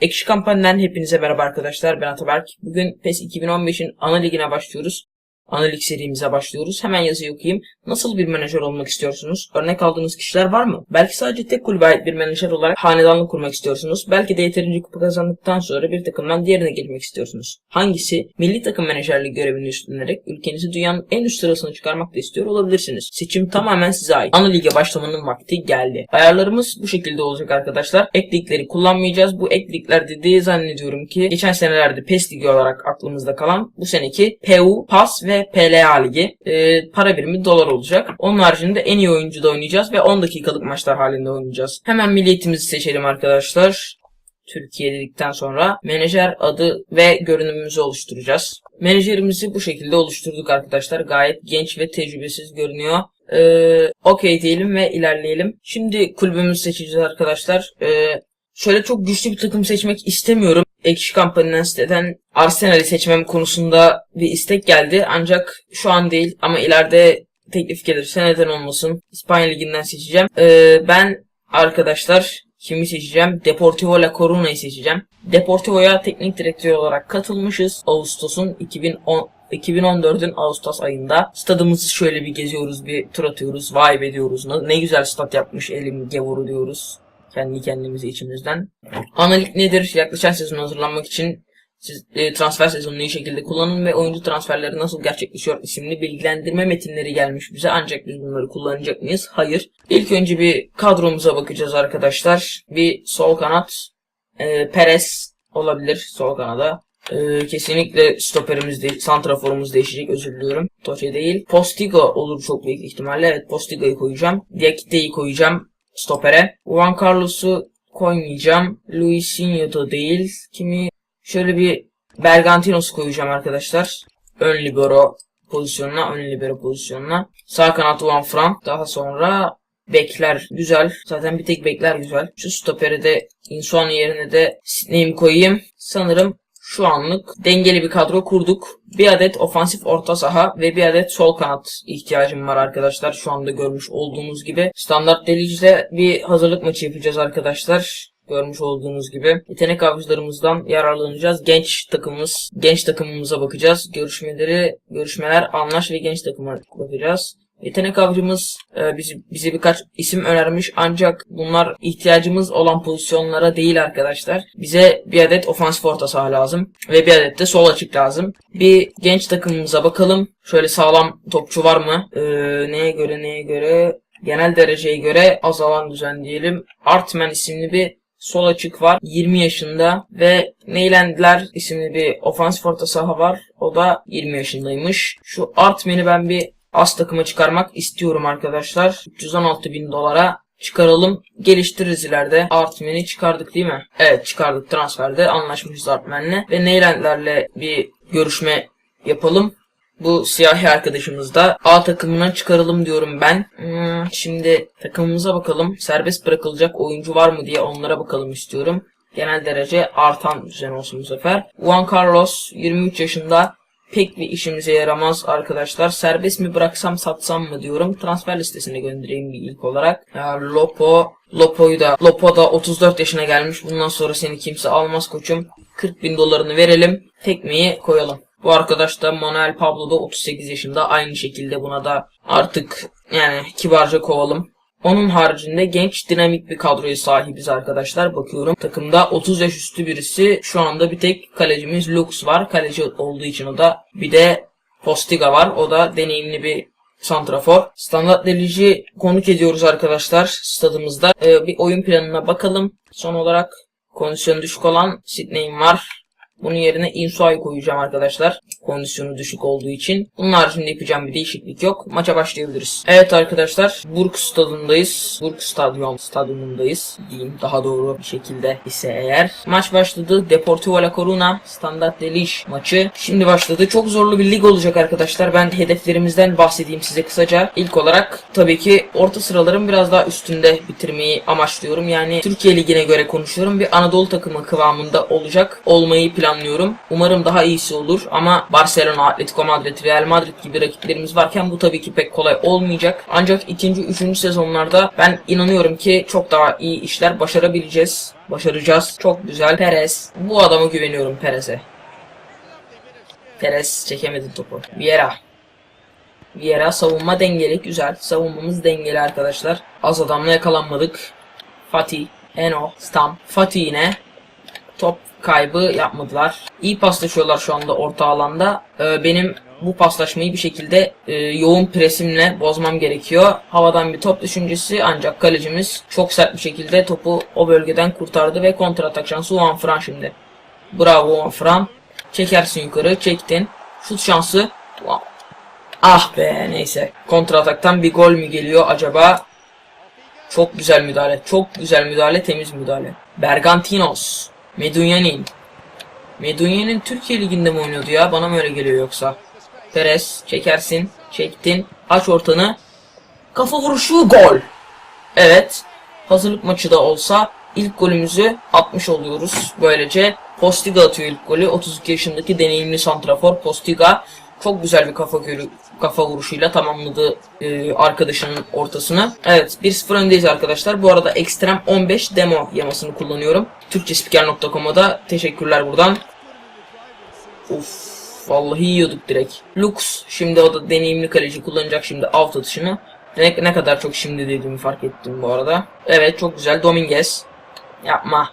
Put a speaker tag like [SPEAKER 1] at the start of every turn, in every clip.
[SPEAKER 1] Ekşi Kampanya'dan hepinize merhaba arkadaşlar. Ben Ataberk. Bugün PES 2015'in ana ligine başlıyoruz. Ana lig serimize başlıyoruz. Hemen yazıyı okuyayım. Nasıl bir menajer olmak istiyorsunuz? Örnek aldığınız kişiler var mı? Belki sadece tek kulübe ait bir menajer olarak hanedanlık kurmak istiyorsunuz. Belki de yeterince kupa kazandıktan sonra bir takımdan diğerine geçmek istiyorsunuz. Hangisi? Milli takım menajerliği görevini üstlenerek ülkenizi dünyanın en üst sırasına çıkarmak da istiyor olabilirsiniz. Seçim tamamen size ait. Ana başlamanın vakti geldi. Ayarlarımız bu şekilde olacak arkadaşlar. Ek ligleri kullanmayacağız. Bu ek ligler dediği zannediyorum ki geçen senelerde PES ligi olarak aklımızda kalan bu seneki PU, PAS ve PLA ligi. Ee, para birimi dolar olacak. Onun haricinde en iyi oyuncuda oynayacağız ve 10 dakikalık maçlar halinde oynayacağız. Hemen milliyetimizi seçelim arkadaşlar. Türkiye dedikten sonra menajer adı ve görünümümüzü oluşturacağız. Menajerimizi bu şekilde oluşturduk arkadaşlar. Gayet genç ve tecrübesiz görünüyor. Ee, Okey diyelim ve ilerleyelim. Şimdi kulübümüzü seçeceğiz arkadaşlar. Ee, şöyle çok güçlü bir takım seçmek istemiyorum. Ekşi Kampanya'dan siteden Arsenal'i seçmem konusunda bir istek geldi. Ancak şu an değil ama ileride teklif gelirse neden olmasın. İspanya Ligi'nden seçeceğim. Ee, ben arkadaşlar kimi seçeceğim? Deportivo La Coruna'yı seçeceğim. Deportivo'ya teknik direktör olarak katılmışız. Ağustos'un 2010 2014'ün Ağustos ayında stadımızı şöyle bir geziyoruz, bir tur atıyoruz, vibe ediyoruz. Ne ne güzel stat yapmış elim gevuru diyoruz. Kendi kendimize içimizden. Analik nedir? Yaklaşan sezonu hazırlanmak için siz e, transfer sezonunu iyi şekilde kullanın ve oyuncu transferleri nasıl gerçekleşiyor isimli bilgilendirme metinleri gelmiş bize. Ancak biz bunları kullanacak mıyız? Hayır. İlk önce bir kadromuza bakacağız arkadaşlar. Bir sol kanat e, Perez olabilir sol kanada. E, kesinlikle stoperimiz değil, santraforumuz değişecek özür diliyorum. Toche değil. Postigo olur çok büyük ihtimalle. Evet Postigo'yu koyacağım. Diakite'yi koyacağım stopere. Juan Carlos'u koymayacağım. Luisinho da değil. Kimi şöyle bir Bergantinos'u koyacağım arkadaşlar. Ön libero pozisyonuna, ön libero pozisyonuna. Sağ kanat Juan Frank. Daha sonra bekler güzel. Zaten bir tek bekler güzel. Şu stoperi de Insuano yerine de Sidney'imi koyayım. Sanırım şu anlık dengeli bir kadro kurduk. Bir adet ofansif orta saha ve bir adet sol kanat ihtiyacım var arkadaşlar. Şu anda görmüş olduğunuz gibi. Standart Delic'de bir hazırlık maçı yapacağız arkadaşlar. Görmüş olduğunuz gibi. Yetenek avcılarımızdan yararlanacağız. Genç takımımız, genç takımımıza bakacağız. Görüşmeleri, görüşmeler, anlaş ve genç takıma bakacağız. Yetenek avcımız e, bizi, bize birkaç isim önermiş ancak bunlar ihtiyacımız olan pozisyonlara değil arkadaşlar. Bize bir adet ofansif orta saha lazım ve bir adet de sol açık lazım. Bir genç takımımıza bakalım. Şöyle sağlam topçu var mı? E, neye göre neye göre? Genel dereceye göre azalan düzen diyelim. Artman isimli bir sol açık var. 20 yaşında ve Neylandler isimli bir ofansif orta saha var. O da 20 yaşındaymış. Şu Artman'i ben bir az takıma çıkarmak istiyorum arkadaşlar. 316 bin dolara çıkaralım. Geliştiririz ileride. Artman'i çıkardık değil mi? Evet çıkardık transferde. Anlaşmışız Artman'le. Ve Neylandlerle bir görüşme yapalım. Bu siyahi arkadaşımız da A takımına çıkaralım diyorum ben. Hmm, şimdi takımımıza bakalım. Serbest bırakılacak oyuncu var mı diye onlara bakalım istiyorum. Genel derece artan düzen olsun bu sefer. Juan Carlos 23 yaşında pek bir işimize yaramaz arkadaşlar. Serbest mi bıraksam satsam mı diyorum. Transfer listesine göndereyim bir ilk olarak. Ya Lopo, Lopo'yu da, Lopo da 34 yaşına gelmiş. Bundan sonra seni kimse almaz koçum. 40 bin dolarını verelim. Tekmeyi koyalım. Bu arkadaş da Manuel Pablo da 38 yaşında. Aynı şekilde buna da artık yani kibarca kovalım. Onun haricinde genç dinamik bir kadroya sahibiz arkadaşlar. Bakıyorum takımda 30 yaş üstü birisi. Şu anda bir tek kalecimiz Lux var. Kaleci olduğu için o da. Bir de Postiga var. O da deneyimli bir santrafor. Standart delici konuk ediyoruz arkadaşlar stadımızda. Ee, bir oyun planına bakalım. Son olarak kondisyonu düşük olan Sidney'im var. Bunun yerine Insua'yı koyacağım arkadaşlar. Kondisyonu düşük olduğu için. Bunun haricinde yapacağım bir değişiklik yok. Maça başlayabiliriz. Evet arkadaşlar. Burg stadındayız. Burg stadyum stadyumundayız. Diyeyim daha doğru bir şekilde ise eğer. Maç başladı. Deportivo La Coruna Standard de maçı. Şimdi başladı. Çok zorlu bir lig olacak arkadaşlar. Ben hedeflerimizden bahsedeyim size kısaca. İlk olarak tabii ki orta sıraların biraz daha üstünde bitirmeyi amaçlıyorum. Yani Türkiye Ligi'ne göre konuşuyorum. Bir Anadolu takımı kıvamında olacak. Olmayı planlıyorum. Umarım daha iyisi olur ama Barcelona, Atletico Madrid, Real Madrid gibi rakiplerimiz varken bu tabii ki pek kolay olmayacak. Ancak ikinci, üçüncü sezonlarda ben inanıyorum ki çok daha iyi işler başarabileceğiz. Başaracağız. Çok güzel. Perez. Bu adama güveniyorum Perez'e. Perez çekemedi topu. Vieira. Vieira savunma dengeli. Güzel. Savunmamız dengeli arkadaşlar. Az adamla yakalanmadık. Fatih. Eno. Stam. Fatih yine. Top kaybı yapmadılar. İyi paslaşıyorlar şu anda orta alanda. Ee, benim bu paslaşmayı bir şekilde e, yoğun presimle bozmam gerekiyor. Havadan bir top düşüncesi ancak kalecimiz çok sert bir şekilde topu o bölgeden kurtardı ve kontratak şansı Juan Fran şimdi. Bravo Juan Fran. Çekersin yukarı. Çektin. Şut şansı. Ah be neyse. Kontrataktan bir gol mü geliyor acaba? Çok güzel müdahale. Çok güzel müdahale. Temiz müdahale. Bergantinos. Medunyanin. Medunyanin Türkiye Ligi'nde mi oynuyordu ya? Bana mı öyle geliyor yoksa? Perez çekersin. Çektin. Aç ortanı. Kafa vuruşu gol. Evet. Hazırlık maçı da olsa ilk golümüzü atmış oluyoruz. Böylece Postiga atıyor ilk golü. 32 yaşındaki deneyimli santrafor Postiga çok güzel bir kafa golü, kafa vuruşuyla tamamladı e, arkadaşının ortasını. Evet 1-0 öndeyiz arkadaşlar. Bu arada Extreme 15 demo yamasını kullanıyorum. Türkçespiker.com'a da teşekkürler buradan. Uf vallahi yiyorduk direkt. Lux şimdi o da deneyimli kaleci kullanacak şimdi alt atışını. Ne, ne kadar çok şimdi dediğimi fark ettim bu arada. Evet çok güzel Dominguez. Yapma.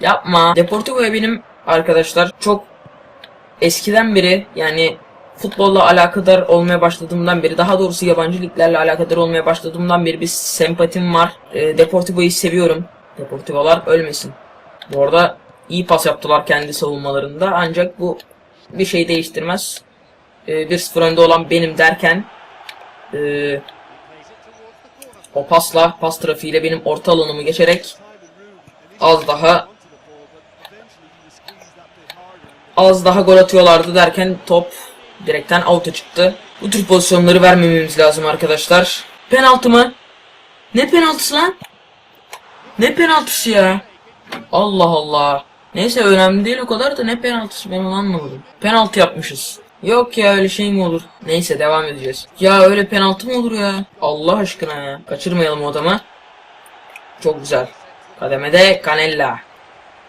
[SPEAKER 1] Yapma. Deportivo'ya benim arkadaşlar çok eskiden beri yani futbolla alakadar olmaya başladığımdan beri daha doğrusu yabancı liglerle alakadar olmaya başladığımdan beri bir sempatim var. E, Deportivo'yu seviyorum. Deportivo'lar ölmesin. Bu arada iyi pas yaptılar kendi savunmalarında ancak bu bir şey değiştirmez. E, 1-0 önde olan benim derken e, o pasla pas trafiğiyle benim orta alanımı geçerek az daha az daha gol atıyorlardı derken top direkten out'a çıktı. Bu tür pozisyonları vermememiz lazım arkadaşlar. Penaltı mı? Ne penaltısı lan? Ne penaltısı ya? Allah Allah. Neyse önemli değil o kadar da ne penaltısı ben onu anlamadım. Penaltı yapmışız. Yok ya öyle şey mi olur? Neyse devam edeceğiz. Ya öyle penaltı mı olur ya? Allah aşkına ya. Kaçırmayalım o adamı. Çok güzel. Kademede Canella.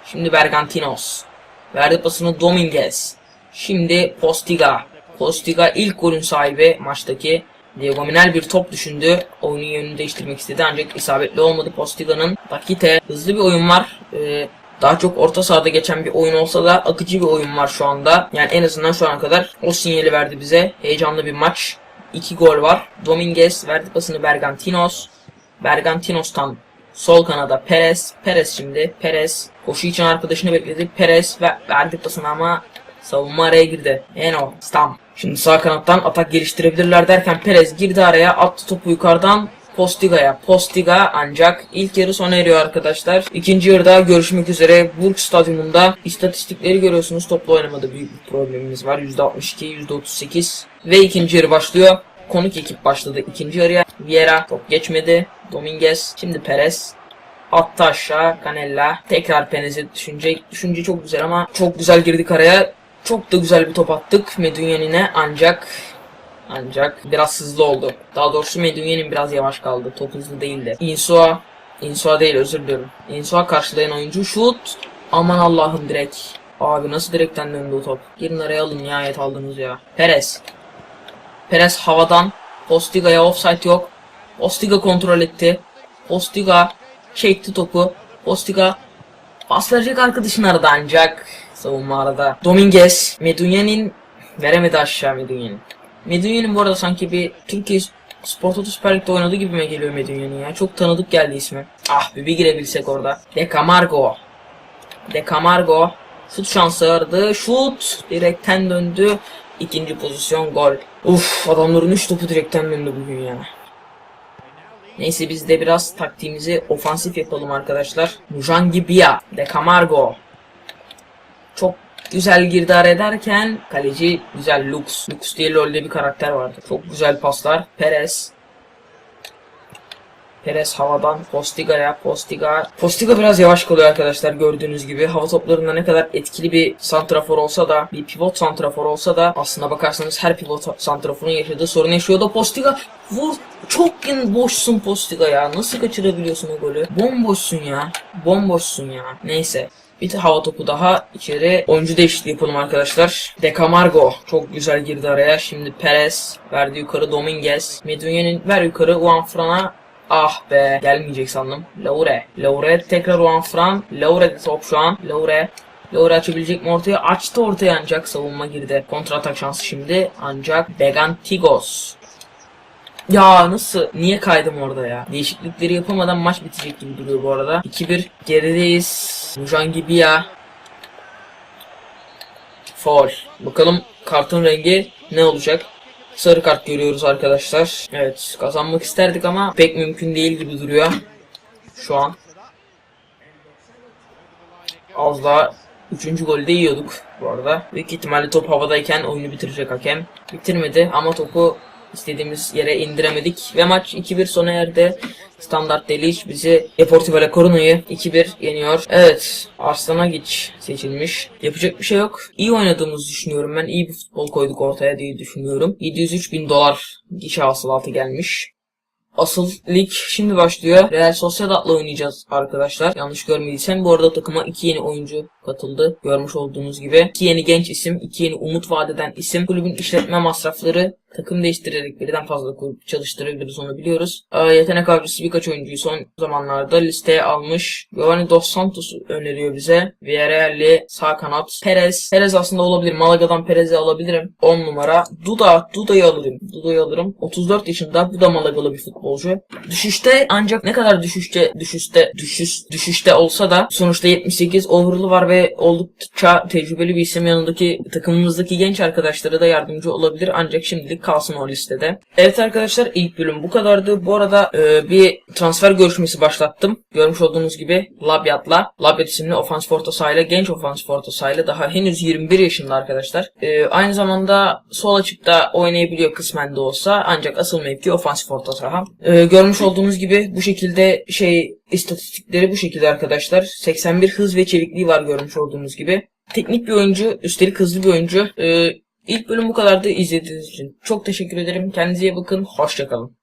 [SPEAKER 1] Şimdi Bergantinos. Verdi pasını Dominguez. Şimdi Postiga. Postiga ilk golün sahibi maçtaki. Diagonal bir top düşündü. Oyunun yönünü değiştirmek istedi ancak isabetli olmadı Postiga'nın. Dakite hızlı bir oyun var. Ee, daha çok orta sahada geçen bir oyun olsa da akıcı bir oyun var şu anda. Yani en azından şu ana kadar o sinyali verdi bize. Heyecanlı bir maç. 2 gol var. Dominguez verdi pasını Bergantinos. Bergantinos'tan sol kanada Perez. Perez şimdi. Perez koşu için arkadaşını bekledi. Perez ve verdi pasını ama savunma araya girdi. Eno. Stam. Şimdi sağ kanattan atak geliştirebilirler derken Perez girdi araya attı topu yukarıdan Postiga'ya. Postiga ancak ilk yarı sona eriyor arkadaşlar. İkinci yarıda görüşmek üzere Burg Stadyumunda istatistikleri görüyorsunuz. Toplu oynamada büyük bir problemimiz var. %62, %38 ve ikinci yarı başlıyor. Konuk ekip başladı ikinci yarıya. Vieira top geçmedi. Dominguez. Şimdi Perez. Attı aşağı. Canella. Tekrar Perez'e düşünce. Düşünce çok güzel ama çok güzel girdik araya. Çok da güzel bir top attık Medunyanin'e ancak ancak biraz hızlı oldu. Daha doğrusu Medunyanin biraz yavaş kaldı. Top hızlı değildi. Insua Insua değil özür diliyorum. Insua karşılayan oyuncu şut. Aman Allah'ım direkt. Abi nasıl direkten döndü o top? Girin araya alın nihayet aldınız ya. Perez. Perez havadan. Postiga'ya offside yok. Postiga kontrol etti. Postiga çekti topu. Postiga pas verecek arkadaşını aradı ancak savunma arada. Dominguez, Medunyanin veremedi aşağı Medunyanin. Medunyanin bu arada sanki bir Türkiye Spor Toto Süper Lig'de oynadığı gibi mi geliyor Medunyanin ya? Çok tanıdık geldi ismi. Ah bir, bir girebilsek orada. De Camargo. De Camargo. Şut şansı aradı. Şut. Direkten döndü. İkinci pozisyon gol. Uf adamların 3 topu direkten döndü bugün ya. Neyse biz de biraz taktiğimizi ofansif yapalım arkadaşlar. Mujangi Bia, De Camargo. Çok güzel girdi araya ederken kaleci güzel Lux. Lux diye LoL'de bir karakter vardı. Çok güzel paslar. Perez. Perez havadan Postiga'ya Postiga. Postiga biraz yavaş kalıyor arkadaşlar gördüğünüz gibi. Hava toplarında ne kadar etkili bir santrafor olsa da bir pivot santrafor olsa da aslına bakarsanız her pivot santraforun yaşadığı sorun yaşıyor da Postiga vur çok gün boşsun Postiga ya. Nasıl kaçırabiliyorsun o golü? Bomboşsun ya. Bomboşsun ya. Neyse. Bir hava topu daha içeri. Oyuncu değişikliği yapalım arkadaşlar. De Camargo çok güzel girdi araya. Şimdi Perez verdi yukarı Dominguez. Medunye'nin ver yukarı Juan Fran'a Ah be gelmeyecek sandım. Laure. Laure tekrar Juan Fran. Laure de top şu an. Laure. Laure açabilecek mi ortaya? Açtı ortaya ancak savunma girdi. Kontra atak şansı şimdi. Ancak Begantigos. Ya nasıl? Niye kaydım orada ya? Değişiklikleri yapamadan maç bitecek gibi duruyor bu arada. 2-1 gerideyiz. Mujan gibi ya. Foul. Bakalım kartın rengi ne olacak? Sarı kart görüyoruz arkadaşlar. Evet kazanmak isterdik ama pek mümkün değil gibi duruyor. Şu an. Az daha Üçüncü golü de yiyorduk bu arada. Büyük ihtimalle top havadayken oyunu bitirecek hakem. Bitirmedi ama topu istediğimiz yere indiremedik. Ve maç 2-1 sona erdi. Standart Delic bizi Deportivo La Coruña'yı 2-1 yeniyor. Evet Arslan'a geç seçilmiş. Yapacak bir şey yok. İyi oynadığımızı düşünüyorum ben. İyi bir futbol koyduk ortaya diye düşünüyorum. 703 bin dolar gişe hasılatı gelmiş. Asıl lig şimdi başlıyor. Real Sociedad'la oynayacağız arkadaşlar. Yanlış görmediysem bu arada takıma iki yeni oyuncu katıldı. Görmüş olduğunuz gibi. iki yeni genç isim, iki yeni umut vadeden isim. Kulübün işletme masrafları takım değiştirerek birden fazla kulüp çalıştırabiliriz onu biliyoruz. Ee, yetenek avcısı birkaç oyuncuyu son zamanlarda listeye almış. Giovanni Dos Santos'u öneriyor bize. Villarreal'li sağ kanat. Perez. Perez aslında olabilir. Malaga'dan Perez'i alabilirim. 10 numara. Duda. Duda'yı alırım. Duda'yı alırım. 34 yaşında. Bu da Malagalı bir futbolcu. Düşüşte ancak ne kadar düşüşte düşüşte düşüş düşüşte olsa da sonuçta 78 overall'ı var ve oldukça tecrübeli bir isim yanındaki takımımızdaki genç arkadaşlara da yardımcı olabilir ancak şimdilik kalsın o listede. Evet arkadaşlar ilk bölüm bu kadardı. Bu arada e, bir transfer görüşmesi başlattım. Görmüş olduğunuz gibi Labyat'la. Labyat isimli ofans orta sahayla genç ofans orta sahayla daha henüz 21 yaşında arkadaşlar. E, aynı zamanda sol açıkta oynayabiliyor kısmen de olsa ancak asıl mevki ofansif orta saha. E, görmüş olduğunuz gibi bu şekilde şey istatistikleri bu şekilde arkadaşlar. 81 hız ve çevikliği var görmüş olduğunuz gibi. Teknik bir oyuncu, üstelik hızlı bir oyuncu. Ee, ilk bölüm bu kadardı izlediğiniz için. Çok teşekkür ederim. Kendinize iyi bakın. Hoşçakalın.